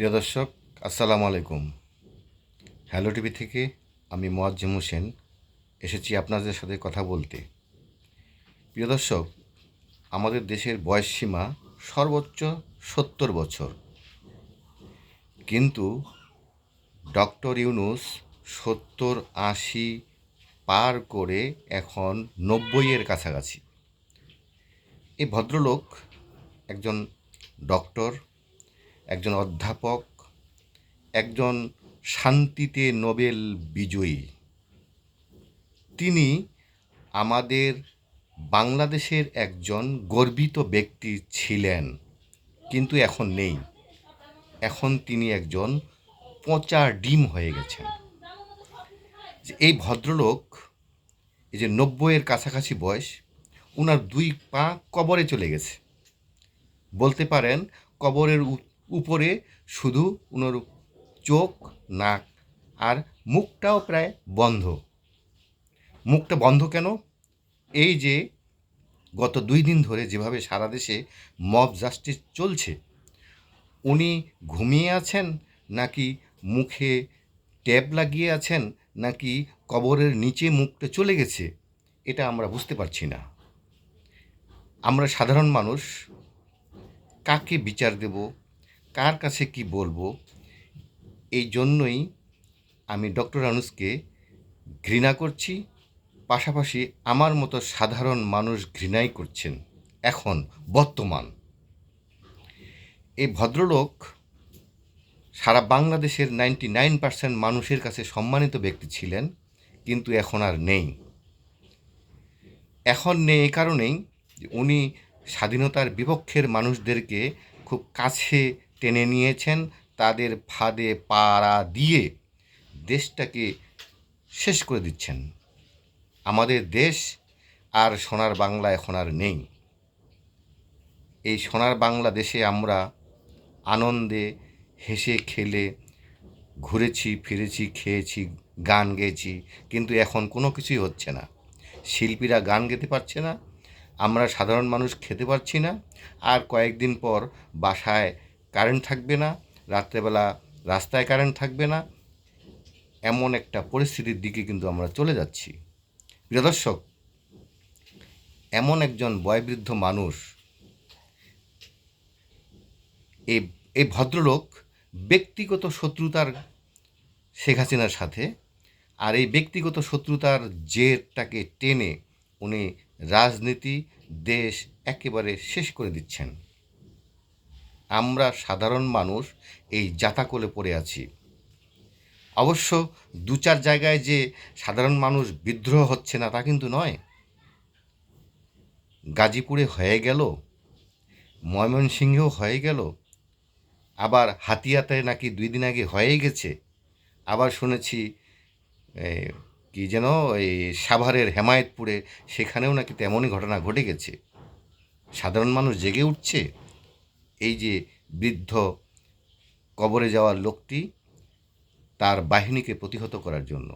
প্রিয় দর্শক, আসসালামু আলাইকুম। হ্যালো টিভি থেকে আমি মোয়াজ্জেম হোসেন এসেছি আপনাদের সাথে কথা বলতে। প্রিয় দর্শক, আমাদের দেশের বয়স সীমা সর্বোচ্চ সত্তর বছর। কিন্তু ডক্টর ইউনুস সত্তর আশি পার করে এখন নব্বইয়ের কাছাকাছি। এই ভদ্রলোক একজন ডক্টর একজন অধ্যাপক, একজন শান্তিতে নোবেল বিজয়ী। তিনি আমাদের বাংলাদেশের একজন গর্বিত ব্যক্তি ছিলেন, কিন্তু এখন নেই। এখন তিনি একজন পচা ডিম হয়ে গেছেন। এই ভদ্রলোক, এই যে নব্বইয়ের কাছাকাছি বয়স ওনার দুই পা কবরে চলে গেছে। বলতে পারেন, কবরের উপরে শুধু ওনার চোখ, নাক আর মুখটাও প্রায় বন্ধ। মুখটা বন্ধ কেন? এই যে গত দুই দিন ধরে যেভাবে সারা দেশে মব জাস্টিস চলছে, উনি ঘুমিয়ে আছেন নাকি মুখে ট্যাব লাগিয়ে আছেন নাকি কবরের নিচে মুখটা চলে গেছে, এটা আমরা বুঝতে পারছি না। আমরা সাধারণ মানুষ, কাকে বিচার দেব কার কাছে কি বলব? এই জন্যই আমি ডক্টর আনুসকে ঘৃণা করছি, পাশাপাশি আমার মতো সাধারণ মানুষ ঘৃণাই করছেন, এখন, বর্তমান। এই ভদ্রলোক সারা বাংলাদেশের নাইনটি নাইন পার্সেন্ট মানুষের কাছে সম্মানিত ব্যক্তি ছিলেন, কিন্তু এখন আর নেই। এখন নেই এই কারণেই উনি স্বাধীনতার বিপক্ষের মানুষদেরকে খুব কাছে টেনে নিয়েছেন, তাদের ফাঁদে পাড়া দিয়ে দেশটাকে শেষ করে দিচ্ছেন। আমাদের দেশ আর সোনার বাংলা এখন আর নেই। এই সোনার বাংলা দেশে আমরা আনন্দে হেসে খেলে ঘুরেছি, ফিরেছি, খেয়েছি, গান গেয়েছি, কিন্তু এখন কোনো কিছুই হচ্ছে না। শিল্পীরা গান গেতে পারছে না, আমরা সাধারণ মানুষ খেতে পারছি না, আর কয়েকদিন পর বাসায় কারেন্ট থাকবে না, রাত্রেবেলা রাস্তায় কারেন্ট থাকবে না, এমন একটা পরিস্থিতির দিকে কিন্তু আমরা চলে যাচ্ছি। প্রিয় দর্শক, এমন একজন বয়বৃদ্ধ মানুষ এই এই ভদ্রলোক ব্যক্তিগত শত্রুতার শেখ হাসিনার সাথে আর এই ব্যক্তিগত শত্রুতার জেরটাকে টেনে উনি রাজনীতি, দেশ একেবারে শেষ করে দিচ্ছেন। আমরা সাধারণ মানুষ এই জাতাকলে পড়ে আছি। অবশ্য দু চার জায়গায় যে সাধারণ মানুষ বিদ্রোহ হচ্ছে না, তা কিন্তু নয়। গাজীপুরে হয়ে গেল, ময়মনসিংহেও হয়ে গেল, আবার হাতিয়াতে নাকি দুই দিন আগে হয়ে গেছে। আবার শুনেছি কি যেন, এই সাভারের হেমায়েতপুরে সেখানেও নাকি তেমনই ঘটনা ঘটে গেছে। সাধারণ মানুষ জেগে উঠছে। এই যে বৃদ্ধ কবরে যাওয়ার লোকটি তার বাহিনীকে প্রতিহত করার জন্য।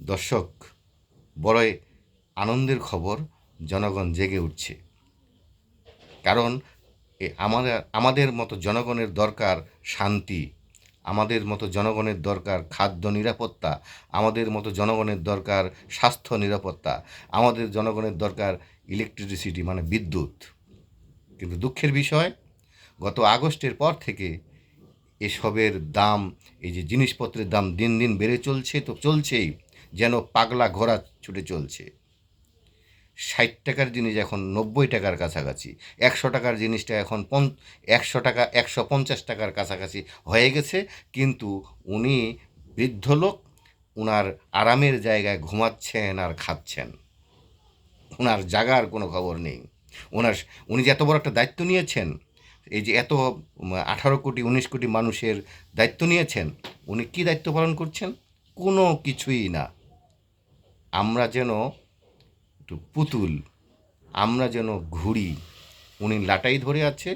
দর্শক, বড়ই আনন্দের খবর, জনগণ জেগে উঠছে। কারণ আমাদের আমাদের মতো জনগণের দরকার শান্তি, আমাদের মতো জনগণের দরকার খাদ্য নিরাপত্তা, আমাদের মতো জনগণের দরকার স্বাস্থ্য নিরাপত্তা, আমাদের জনগণের দরকার ইলেকট্রিসিটি মানে বিদ্যুৎ। কিন্তু দুঃখের বিষয়, গত আগস্টের পর থেকে এসবের দাম, এই যে জিনিসপত্রের দাম দিন দিন বেড়ে চলছে, তো চলছেই, যেন পাগলা ঘোড়া ছুটে চলছে। ষাট টাকার জিনিস এখন নব্বই টাকার কাছাকাছি, একশো টাকার জিনিসটা এখন পন, একশো টাকা, একশো পঞ্চাশ টাকার কাছাকাছি হয়ে গেছে, কিন্তু উনি বৃদ্ধ লোক ওনার আরামের জায়গায় ঘুমাচ্ছেন আর খাচ্ছেন। ওনার জাগার কোনো খবর নেই। ওনার উনি যে এত বড় একটা দায়িত্ব নিয়েছেন, এই যে এত আঠারো কোটি, উনিশ কোটি মানুষের দায়িত্ব নিয়েছেন, উনি কী দায়িত্ব পালন করছেন? কোনো কিছুই না। আমরা যেন একটু পুতুল, আমরা যেন ঘুরি উনি লাটাই ধরে আছে,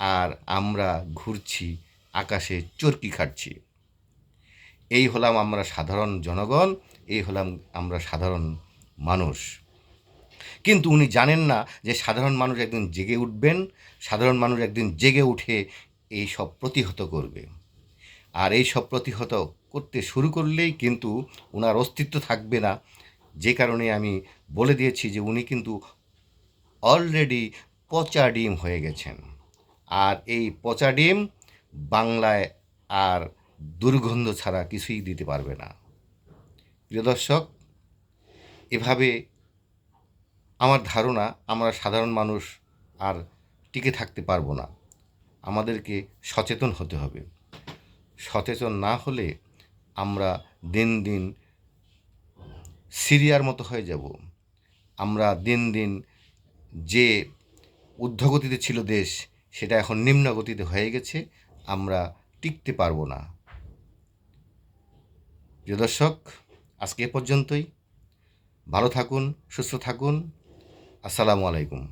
আর আমরা ঘুরছি, আকাশে চরকি খাচ্ছি এই হলাম আমরা সাধারণ জনগণ, এই হলাম আমরা সাধারণ মানুষ। কিন্তু উনি জানেন না যে সাধারণ মানুষ একদিন জেগে উঠবেন, সাধারণ মানুষ একদিন জেগে উঠে এই সব প্রতিহত করবে। আর এই সব প্রতিহত করতে শুরু করলেই কিন্তু ওনার অস্তিত্ব থাকবে না। যে কারণে আমি বলে দিয়েছি যে উনি কিন্তু অলরেডি পচা ডিম হয়ে গেছেন। আর এই পচা ডিম বাংলায় আর দুর্গন্ধ ছাড়া কিছুই দিতে পারবে না। প্রিয় দর্শক, এভাবে আমার ধারণা, আমরা সাধারণ মানুষ আর টিকে থাকতে পারব না। আমাদেরকে সচেতন হতে হবে। সচেতন না হলে আমরা দিন দিন সিরিয়ার মতো হয়ে যাব। আমরা দিন দিন যে ঊর্ধ্বগতিতে ছিল দেশ, সেটা এখন নিম্নগতিতে হয়ে গেছে। আমরা টিকতে পারব না। প্রিয় দর্শক, আজকে এ পর্যন্তই। ভালো থাকুন, সুস্থ থাকুন। আসসালামু আলাইকুম।